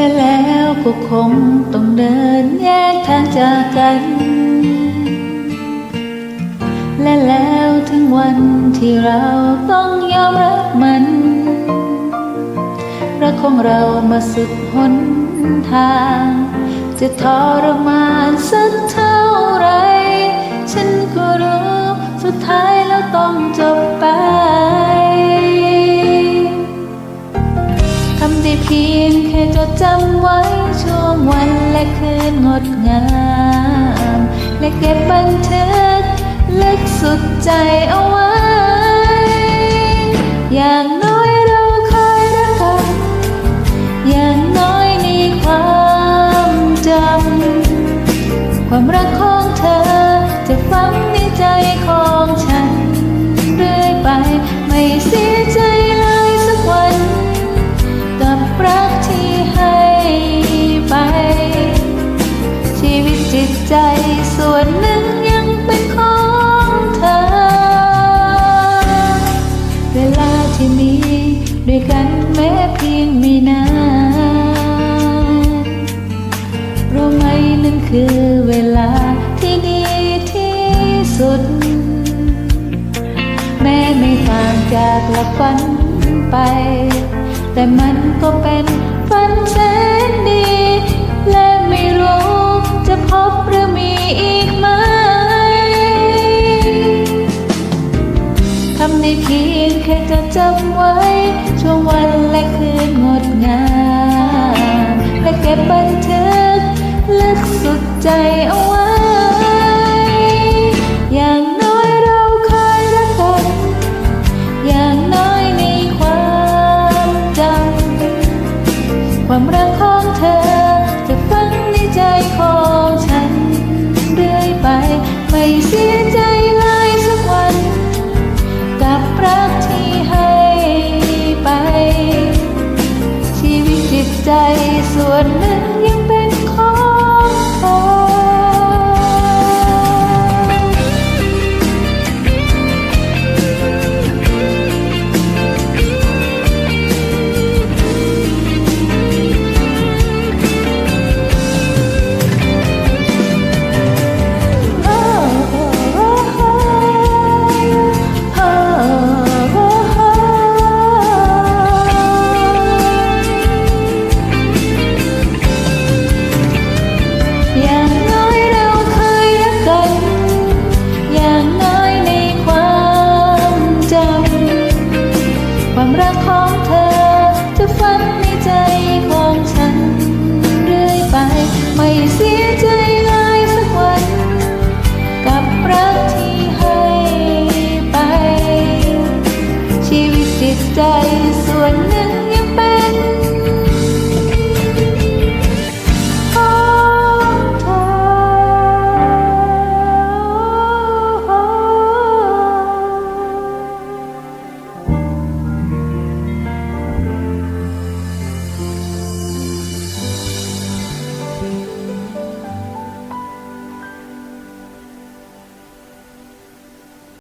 และแล้วก็คงต้องเดินแยกทางจากกัน และแล้วถึงวันที่เราต้องยอมรับมันรักของเรามาสุดหนทาง จะทรมานสักเท่าไร ฉันก็รู้สุดท้ายแล้วต้องจบไป พียงแค่จดจำไว้ช่วงวันและคืนงดงาม และเก็บบันทึกเล็กสุดใจเอาไว้ อย่าง ม้เพียงไม่นานเรู้ไหมนั่นคือเวลาที่ดีที่สุด แม้ไม่ต่างจากหลับฝันไป แต่มันก็เป็นฝันแสนดี และไม่รู้จะพบหรือมีอีกไหมทำได้เพียงแค่จะจำไว้ ความรักของเธอ จะฝังในใจของฉัน เรื่อยไป ไม่เสียใจเลยสักวัน กับรักที่ให้ไป ชีวิตจิตใจส่วนหนึ่ง ไปชี